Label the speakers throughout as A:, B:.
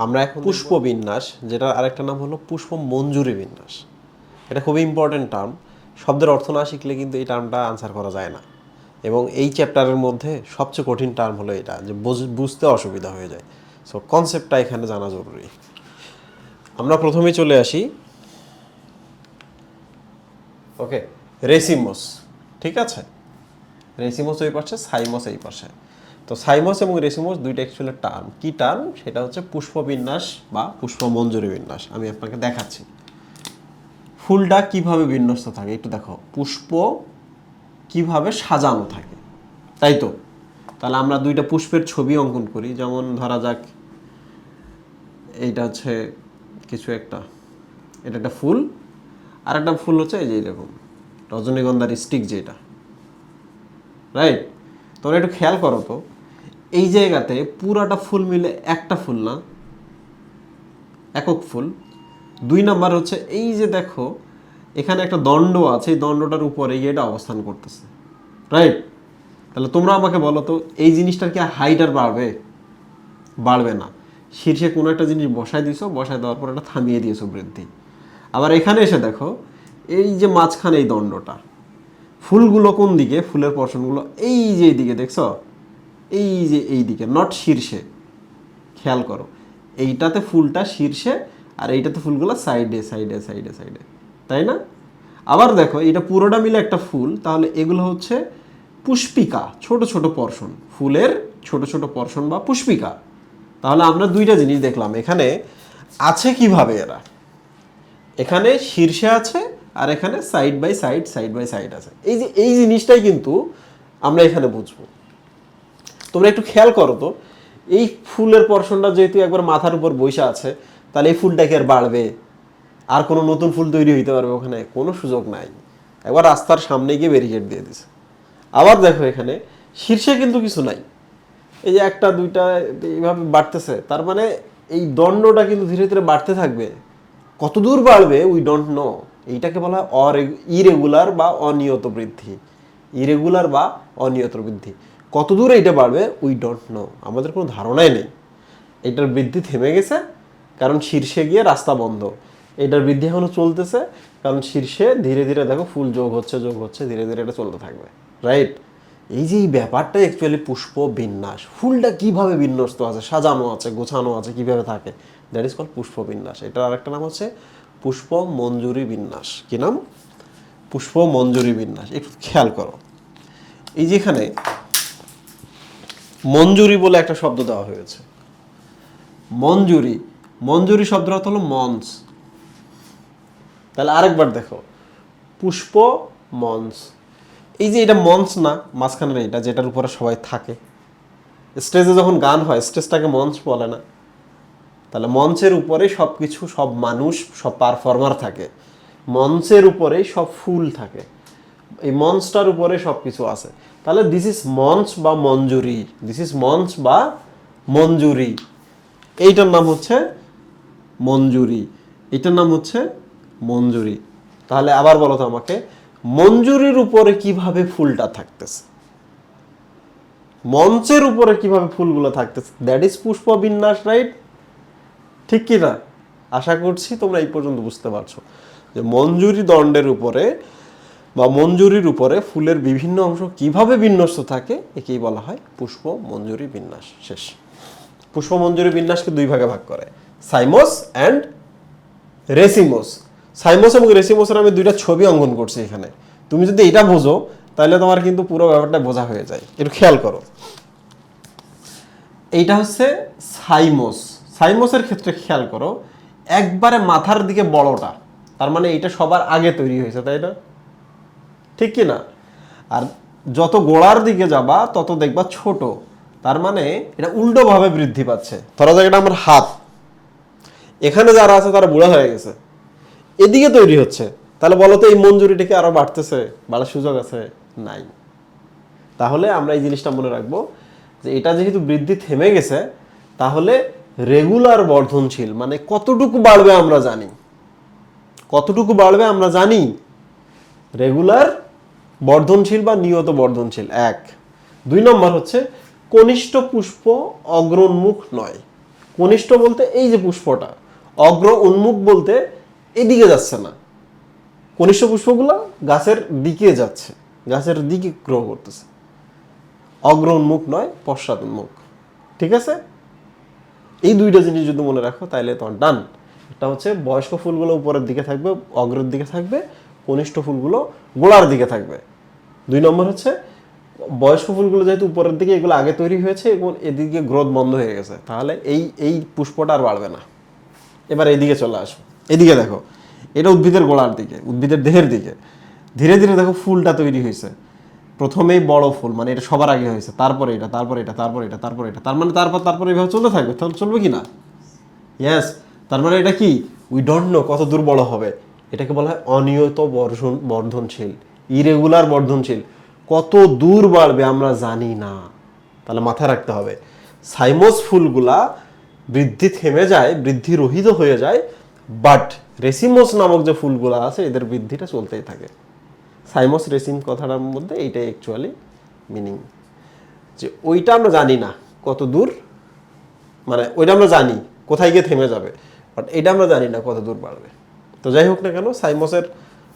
A: আমরা এখন পুষ্প বিন্যাস যেটার আরেকটা নাম হলো পুষ্প মঞ্জুরি বিন্যাস। এটা খুবই ইম্পর্টেন্ট টার্ম শব্দের অর্থ না শিখলে কিন্তু এই টার্মটা আনসার করা যায় না। এবং এই চ্যাপ্টারের মধ্যে সবচেয়ে কঠিন টার্ম হলো এটা, যে বুঝ- বুঝতে অসুবিধা হয়ে যায়। সো কনসেপ্টটা এখানে জানা জরুরি। আমরা প্রথমে চলে আসি। ওকে রেসিমোস ঠিক আছে? রেসিমোস ওই পাশে সাইমোস এই পাশে। তো সাইমস এবং রেসিমস দুইটা অ্যাকচুয়ালি টার্ম। কি টার্ম? সেটা হচ্ছে পুষ্পবিন্যাস বা পুষ্পমঞ্জুরি বিন্যাস। আমি আপনাকে দেখাচ্ছি। ফুলটা কীভাবে বিন্যস্ত থাকে? একটু দেখো। পুষ্প কীভাবে সাজানো থাকে? তাই তো? তাহলে আমরা দুইটা পুষ্পের ছবি অঙ্কন করি। যেমন ধরা যাক, এইটা হচ্ছে কিছু একটা। এটা একটা ফুল। আর একটা ফুল হচ্ছে এই যে এরকম। রজনীগন্ধার স্টিক যেটা। রাইট তোমরা একটু খেয়াল করো তো। এই জায়গাতে পুরাটা ফুল মিলে একটা ফুল না, একক ফুল। দুই নাম্বার হচ্ছে এই যে দেখো, এখানে একটা দণ্ড আছে, এই দণ্ডটার উপরে এটা অবস্থান করতেছে। রাইট তাহলে তোমরা আমাকে বলো তো, এই জিনিসটার কি হাইট আর বাড়বে? বাড়বে না। শীর্ষে কোনো একটা জিনিস বসায় দিছো, বসায় দেওয়ার পর এটা থামিয়ে দিয়েছ বৃদ্ধি। আবার এখানে এসে দেখো, এই যে মাঝখানে এই দণ্ডটা, ফুলগুলো কোন দিকে? ফুলের পর্ষণগুলো এই যে এই দিকে দেখছ? এই যে এই দিকে নট শীর্ষে। খেয়াল করো, এইটাতে ফুলটা শীর্ষে আর এইটাতে ফুলগুলো সাইডে সাইডে সাইডে সাইডে তাই না? আবার দেখো এটা পুরোটা মিলে একটা ফুল, তাহলে এগুলো হচ্ছে পুষ্পিকা, ছোট ছোট পর্ষণ ফুলের ছোট ছোট পর্ষণ বা পুষ্পিকা। তাহলে আমরা দুইটা জিনিস দেখলাম, এখানে আছে কীভাবে এরা? এখানে শীর্ষে আছে আর এখানে side by side side by side আছে। এই যে, এই জিনিসটাই কিন্তু আমরা এখানে বুঝব। তোমরা একটু খেয়াল করো তো, এই ফুলের পর্ষণটা যেহেতু একবার মাথার উপর বৈশা আছে, তাহলে এই ফুলটা কি আর বাড়বে? আর কোনো নতুন ফুল তৈরি হইতে পারবে ওখানে? কোনো সুযোগ নাই। একবার রাস্তার সামনে গিয়ে ব্যারিকেড দিয়ে দিছে। আবার দেখো এখানে, শীর্ষে কিন্তু কিছু নাই। এই যে একটা, দুইটা, এইভাবে বাড়তেছে। তার মানে এই দণ্ডটা কিন্তু ধীরে ধীরে বাড়তে থাকবে। কত দূর বাড়বে উই ডোন্ট নো এইটাকে বলা হয় অরে ইরেগুলার বা অনিয়ত বৃদ্ধি। ইরেগুলার বা অনিয়ত বৃদ্ধি। কত দূর এইটা বাড়বে? উই ডোন্ট নো আমাদের কোনো ধারণাই নেই। এটার বৃদ্ধি থেমে গেছে, কারণ শীর্ষে গিয়ে রাস্তা বন্ধ। এটার বৃদ্ধি এখনও চলতেছে, কারণ শীর্ষে ধীরে ধীরে দেখো ফুল যোগ হচ্ছে যোগ হচ্ছে, ধীরে ধীরে এটা চলতে থাকবে। রাইট এই যে এই ব্যাপারটা অ্যাকচুয়ালি পুষ্প বিন্যাস, ফুলটা কীভাবে বিন্যস্ত আছে, সাজানো আছে, গোছানো আছে, কীভাবে থাকে? দ্যাট ইজ কল পুষ্প বিন্যাস। এটার আরেকটা নাম হচ্ছে পুষ্প মঞ্জুরি বিন্যাস। কী নাম? পুষ্প মঞ্জুরি বিন্যাস। একটু খেয়াল করো। এই যেখানে মঞ্জুরি বলে একটা শব্দ দেওয়া হয়েছে। মঞ্জুরি। মঞ্জুরি অর্থ হলো মঞ্চ। তাহলে আরেকবার দেখো। পুষ্প, মঞ্চ। এই যে এটা মঞ্চ না, মাঝখানে এটা, যেটার উপরে সবাই থাকে। স্টেজে যখন গান হয়, স্টেজটাকে মঞ্চ বলে না। তাহলে মঞ্চের উপরে সব কিছু সব মানুষ, সব পারফর্মার থাকে। মঞ্চের উপরে সব ফুল থাকে। এই মঞ্চটার উপরে সব কিছু আছে। তাহলে দিস ইজ মঞ্চ বা মঞ্জুরি। দিস ইজ মঞ্চ বা মঞ্জুরি। এইটার নাম হচ্ছে মঞ্জুরি। এটার নাম হচ্ছে মঞ্জুরি। তাহলে আবার বলো তো আমাকে, মঞ্জুরির উপরে কীভাবে ফুলটা থাকতেছে? মঞ্চের উপরে কীভাবে ফুলগুলো থাকতেছে? দ্যাট ইজ পুষ্প বিন্যাস রাইট ঠিক কি না? আশা করছি তোমরা এই পর্যন্ত বুঝতে পারছ যে মঞ্জুরি দণ্ডের উপরে বা মঞ্জুরির উপরে ফুলের বিভিন্ন অংশ কীভাবে বিন্যস্ত থাকে, একেই বলা হয় পুষ্প মঞ্জুরি বিন্যাস। শেষ। পুষ্প মঞ্জুরি বিন্যাসকে দুই ভাগে ভাগ করে। Cymose and racemose. সাইমোস এবং রেসিমোসের আমি দুইটা ছবি অঙ্কন করছি এখানে। তুমি যদি এটা বোঝো, তাহলে তোমার কিন্তু পুরো ব্যাপারটা বোঝা হয়ে যায়। একটু খেয়াল করো। এইটা হচ্ছে সাইমোস। সাইমোসের ক্ষেত্রে খেয়াল করো, একবারে মাথার দিকে বড়টা, তার মানে এটা সবার আগে তৈরি হয়েছে, তাই না? ঠিক কি না আর যত গোড়ার দিকে যাবা, তত দেখবা ছোট। তার মানে এটা উল্টোভাবে বৃদ্ধি পাচ্ছে। ধরা যাক এটা আমার হাত। এখানে যারা আছে, তারা বুড়া হয়ে গেছে। এদিকে তৈরি হচ্ছে। তাহলে বলো তো, এই মঞ্জুরিটাকে আরও বাড়তেছে, বাড়ার সুযোগ আছে? নাই। তাহলে আমরা এই জিনিসটা মনে রাখব যে, এটা যেহেতু বৃদ্ধি থেমে গেছে, তাহলে রেগুলার বর্ধনশীল মানে কতটুকু বাড়বে আমরা জানি। কতটুকু বাড়বে আমরা জানি? রেগুলার বর্ধনশীল বা নিয়ত বর্ধনশীল? এক। দুই নম্বর হচ্ছে, কনিষ্ঠ পুষ্প অগ্রোন্মুখ নয়। কনিষ্ঠ বলতে এই যে পুষ্পটা, অগ্র উন্মুখ বলতে এদিকে যাচ্ছে না। কনিষ্ঠ পুষ্পগুলো গাছের দিকে যাচ্ছে, গাছের দিকে গ্রো করতেছে। অগ্র উন্মুখ নয়, পশ্চাৎ উন্মুখ। ঠিক আছে? এই দুইটা জিনিস যদি মনে রাখো তাহলে তোমার ডান একটা হচ্ছে বয়স্ক ফুলগুলো উপরের দিকে থাকবে, অগ্রের দিকে থাকবে কনিষ্ঠ ফুলগুলো গোড়ার দিকে থাকবে। দুই নম্বর হচ্ছে, বয়স্ক ফুলগুলো যেহেতু উপরের দিকে, এগুলো আগে তৈরি হয়েছে এবং এদিকে গ্রোথ বন্ধ হয়ে গেছে। তাহলে এই এই পুষ্পটা আর বাড়বে না। এবার এদিকে চলে আসো এদিকে দেখো, এটা উদ্ভিদের গোড়ার দিকে, উদ্ভিদের দেহের দিকে। ধীরে ধীরে দেখো ফুলটা তৈরি হয়েছে। প্রথমেই বড় ফুল মানে এটা সবার আগে হয়েছে। তারপরে এটা তারপরে এটা তারপরে এটা তারপরে এটা। তার মানে তারপর, তারপরে এভাবে চলতে থাকবে। তাহলে চলবে কি না? ইয়েস তার মানে এটা কি? উই ডোন্ট নো কত দূর বড় হবে। এটাকে বলা হয় অনিয়ত বর্ধন বর্ধনশীল, ইরেগুলার বর্ধনশীল। কত দূর বাড়বে আমরা জানি না। তাহলে মাথায় রাখতে হবে। সাইমোস ফুলগুলা বৃদ্ধি থেমে যায়, বৃদ্ধি রহিত হয়ে যায় বাট রেসিমোস নামক যে ফুলগুলো আছে, এদের বৃদ্ধিটা চলতেই থাকে। সাইমোস রেসিম কথাটার মধ্যে এইটাই অ্যাকচুয়ালি মিনিং যে ওইটা আমরা জানি না কত দূর মানে ওইটা আমরা জানি কোথায় গিয়ে থেমে যাবে বাট এটা আমরা জানি না কত দূর বাড়বে। তো যাই হোক না কেন, সাইমসের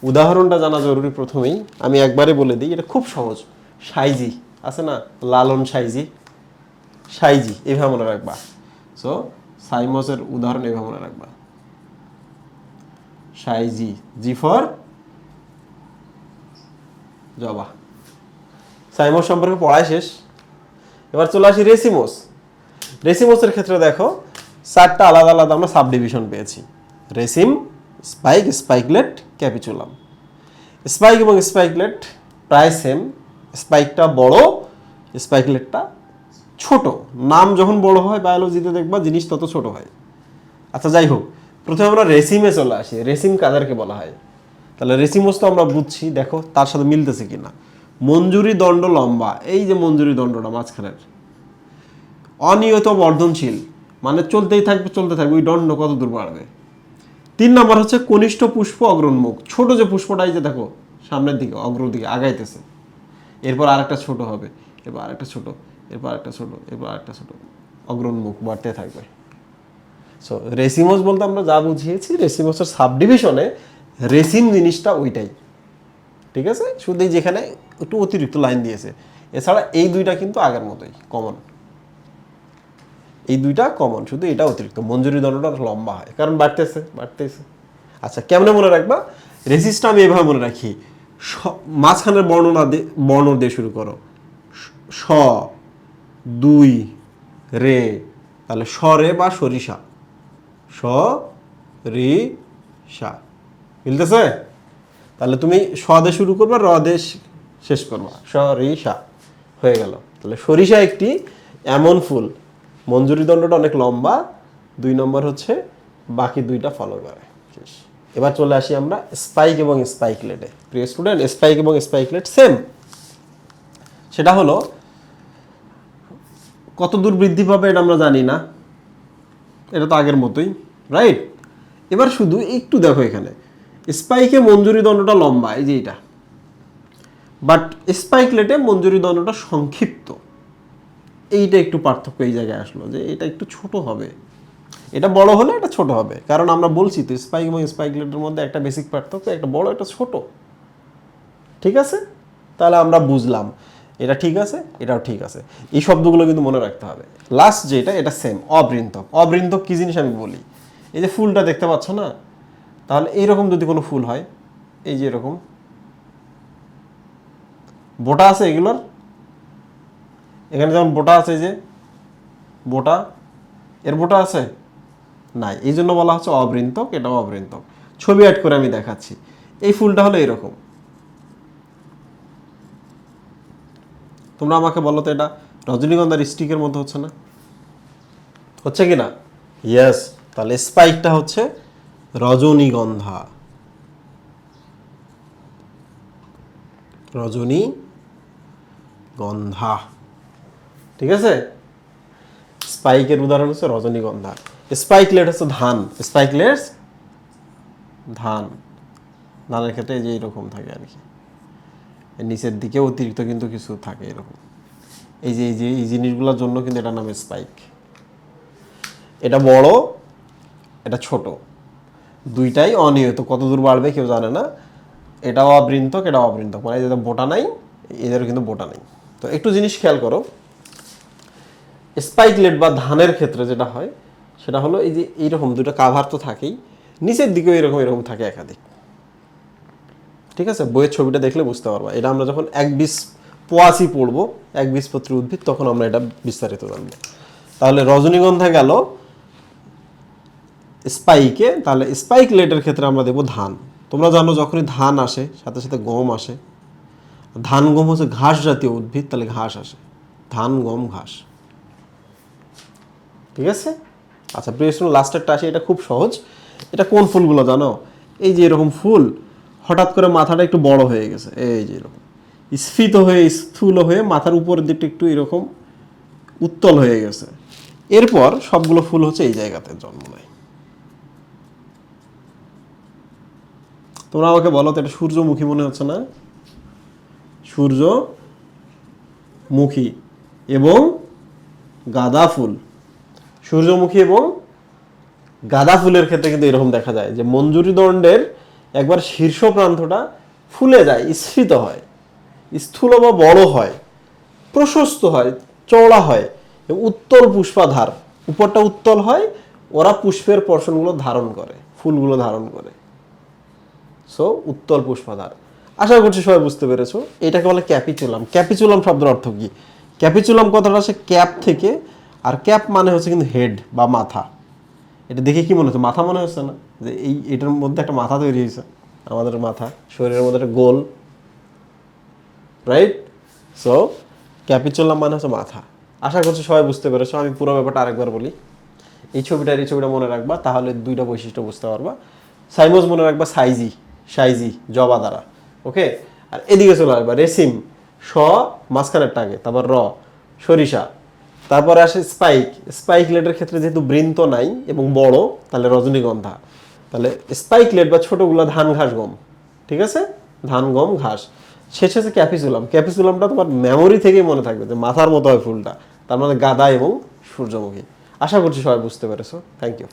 A: উদাহরণটা জানা জরুরি প্রথমেই। আমি একবারে বলে দিই, এটা খুব সহজ। সাইজি, আছে না? লালন সাইজি। সাইজি, এভাবে মনে রাখবা। সো সাইমসের উদাহরণ এভাবে মনে রাখবা। সাইজি, জি ফর জবা। সাইমস সম্পর্কে পড়াই শেষ। এবার চলে আসি রেসিমোস। রেসিমোসের ক্ষেত্রে দেখো, চারটা আলাদা আলাদা আমরা সাব ডিভিশন পেয়েছি। Raceme spike, spikelet, capitulum. Spike এবং স্পাইকলেট প্রায় সেম স্পাইকটা বড়, স্পাইকলেটটা ছোট। নাম যখন বড় হয় বায়োলজিতে দেখবা জিনিস তত ছোট হয়। আচ্ছা যাই হোক, প্রথমে আমরা রেসিমে চলে আসি। রেসিম কাদেরকে বলা হয়। তাহলে রেসিমোস তো আমরা বুঝছি, দেখো, তার সাথে মিলতেছে কিনা। মঞ্জুরি দণ্ড লম্বা। এই যে মঞ্জুরি দণ্ডটা মাঝখানের। অনিয়ত বর্ধনশীল। মানে চলতেই থাকবে, চলতে থাকবে। ওই দণ্ড কত দূর বাড়বে? তিন নম্বর হচ্ছে কনিষ্ঠ পুষ্প অগ্রোন্মুখ। ছোট যে পুষ্পটাই যে দেখো, সামনের দিকে অগ্র দিকে আগাইতেছে। এরপর আরেকটা ছোট হবে, এরপর আরেকটা ছোট, এরপর আরেকটা ছোট, এরপর আরেকটা ছোট। অগ্রোন্মুখ বাড়তে থাকবে। সো রেসিমোস বলতে আমরা যা বুঝিয়েছি রেসিমোসের সাব ডিভিশনে রেসিম জিনিসটা ওইটাই। ঠিক আছে? শুধু এই যেখানে একটু অতিরিক্ত লাইন দিয়েছে। এছাড়া এই দুইটা কিন্তু আগের মতোই কমন এই দুইটা কমন শুধু এটা অতিরিক্ত। মঞ্জুরি দণ্ডটা লম্বা হয়। কারণ বাড়তেছে বাড়তেছে। আচ্ছা কেমনে মনে রাখবা? রেসিস্টটা আমি এভাবে মনে রাখি মাঝখানের বর্ণনা বর্ণ দিয়ে শুরু করো। স- দুই, রে। তাহলে স, রে বা সরিষা। স, রি, সা। মিলতেছে? তাহলে তুমি স শুরু করবা, র দিয়ে শেষ করবা। স সা। হয়ে গেল। তাহলে সরিষা একটি এমন ফুল মঞ্জুরি দণ্ডটা অনেক লম্বা, দুই নম্বর হচ্ছে বাকি দুইটা ফলো করে। এবার চলে আসি আমরা স্পাইক এবং স্পাইকলেটে প্রিয় স্টুডেন্ট স্পাইক এবং স্পাইকলেট সেম সেটা হলো, কত দূর বৃদ্ধি পাবে এটা আমরা জানি না। এটা তো আগের মতোই রাইট এবার শুধু একটু দেখো এখানে। স্পাইকে মঞ্জুরি দণ্ডটা লম্বা, এই যে এটা। বাট স্পাইকলেটে মঞ্জুরি দণ্ডটা সংক্ষিপ্ত। এইটা একটু পার্থক্য এই জায়গায় আসলো যে এটা একটু ছোট হবে। এটা বড় হলে এটা ছোট হবে। কারণ আমরা বলছি তো স্পাইক এবং স্পাইকলেটের মধ্যে একটা বেসিক পার্থক্য, একটা বড়, একটা ছোট। ঠিক আছে? তাহলে আমরা বুঝলাম, এটা ঠিক আছে, এটাও ঠিক আছে। এই শব্দগুলো কিন্তু মনে রাখতে হবে। লাস্ট যেটা, এটা সেম অবৃন্তক। অবৃন্তক কি জিনিস আমি বলি? এই যে ফুলটা দেখতে পাচ্ছ না? তাহলে এইরকম যদি কোনো ফুল হয়, এই যে এরকম। বোটা আছে এগুলোর এখানে যেমন বোটা আছে যে, বোটা, এর বোটা আছে? নাই, এই জন্য বলা হচ্ছে অবৃন্তক এটাও অবৃন্তক। ছবি অ্যাড করে আমি দেখাচ্ছি। এই ফুলটা হলো এরকম। তোমরা আমাকে বলো তো এটা রজনীগন্ধার স্টিকের মধ্যে হচ্ছে না? হচ্ছে কি না? ইয়েস তাহলে স্পাইকটা হচ্ছে রজনীগন্ধা। রজনী গন্ধা ঠিক আছে? স্পাইকের উদাহরণ হচ্ছে রজনীগন্ধা। স্পাইকলেট হচ্ছে ধান। স্পাইকলেটস ধান। ধানের ক্ষেত্রে যে এরকম থাকে আর কি। নিচের দিকে অতিরিক্ত কিন্তু কিছু থাকে এরকম। এই যে এই যে, এই জিনিসগুলোর জন্য কিন্তু এটার নাম স্পাইক এটা বড়, এটা ছোট। দুইটাই অনিয়ত। কত দূর বাড়বে কেউ জানে না। এটাও অবৃন্তক এটাও অবৃন্তক। মানে এদের বোটা নাই, এদেরও কিন্তু বোটা নেই। তো একটু জিনিস খেয়াল করো। স্পাইকলেট বা ধানের ক্ষেত্রে যেটা হয়, সেটা হলো এই যে এইরকম দুটো কাভার তো থাকেই। নিচের দিকেও এরকম এরকম থাকে একাধিক। ঠিক আছে? বইয়ের ছবিটা দেখলে বুঝতে পারবা। এটা আমরা যখন এক বিশ পোয়াশি পড়ব, এক বীজপত্রী উদ্ভিদ, তখন আমরা এটা বিস্তারিত জানব। তাহলে রজনীগন্ধা গেল স্পাইকে। তাহলে স্পাইক লেটের ক্ষেত্রে আমরা দেবো ধান। তোমরা জানো যখনই ধান আসে, সাথে সাথে গম আসে। ধান গম হচ্ছে ঘাস জাতীয় উদ্ভিদ, তাহলে ঘাস আসে। ধান, গম, ঘাস। ঠিক আছে? আচ্ছা প্রিয় লাস্টেরটা আসে, এটা খুব সহজ। এটা কোন ফুলগুলো জানো? এই যে এরকম ফুল, হঠাৎ করে মাথাটা একটু বড় হয়ে গেছে। এই যে এরকম। স্ফীত হয়ে, স্থূল হয়ে মাথার উপরের দিকটা একটু এরকম উত্তল হয়ে গেছে। এরপর সবগুলো ফুল হচ্ছে এই জায়গাতে জন্ম নেয় তোমরা আমাকে বলো তো, এটা সূর্যমুখী মনে হচ্ছে না? সূর্যমুখী এবং গাঁদা ফুল। সূর্যমুখী এবং গাঁদা ফুলের ক্ষেত্রে কিন্তু এরকম দেখা যায় যে মঞ্জুরি দণ্ডের একবার শীর্ষ প্রান্তটা ফুলে যায়, স্ফীত হয়, স্থূল বা বড় হয়, প্রশস্ত হয়, চওড়া হয়, উত্তল পুষ্পাধার, উপরটা উত্তল হয়, ওরা পুষ্পের পর্ষণগুলো ধারণ করে, ফুলগুলো ধারণ করে। সো উত্তল পুষ্পাধার। আশা করছি সবাই বুঝতে পেরেছ। এটাকে বলে ক্যাপিচুলাম। ক্যাপিচুলাম শব্দের অর্থ কি? ক্যাপিচুলাম কথাটা হচ্ছে ক্যাপ থেকে আর ক্যাপ মানে হচ্ছে কিন্তু হেড বা মাথা। এটা দেখে কি মনে হচ্ছে? মাথা মনে হচ্ছে না? যে এই, এটার মধ্যে একটা মাথা তৈরি হয়েছে, আমাদের মাথা। শরীরের মধ্যে একটা গোল। রাইট সো ক্যাপিচুলাম মানে হচ্ছে মাথা। আশা করছি সবাই বুঝতে পেরেছ। আমি পুরো ব্যাপারটা আরেকবার বলি। এই ছবিটা এই ছবিটা মনে রাখবা, তাহলে দুইটা বৈশিষ্ট্য বুঝতে পারবা। সাইমোজ মনে রাখবা সাইজি সাইজি, জবা দ্বারা। ওকে আর এদিকে চলে আসবা, রেসিম স মাঝখানের টাকে, তারপর র, সরিষা। তারপরে আসে স্পাইক স্পাইক লেটের ক্ষেত্রে যেহেতু বৃন্ত নাই এবং বড়, তাহলে রজনীগন্ধা। তাহলে স্পাইক লেট বা ছোটগুলো ধান, ঘাস, গম। ঠিক আছে? ধান, গম, ঘাস। শেষে আছে ক্যাপিসুলাম ক্যাপিসুলামটা তোমার মেমোরি থেকেই মনে থাকবে যে মাথার মতো হয় ফুলটা। তার মানে গাদা এবং সূর্যমুখী। আশা করছি সবাই বুঝতে পেরেছ। Thank you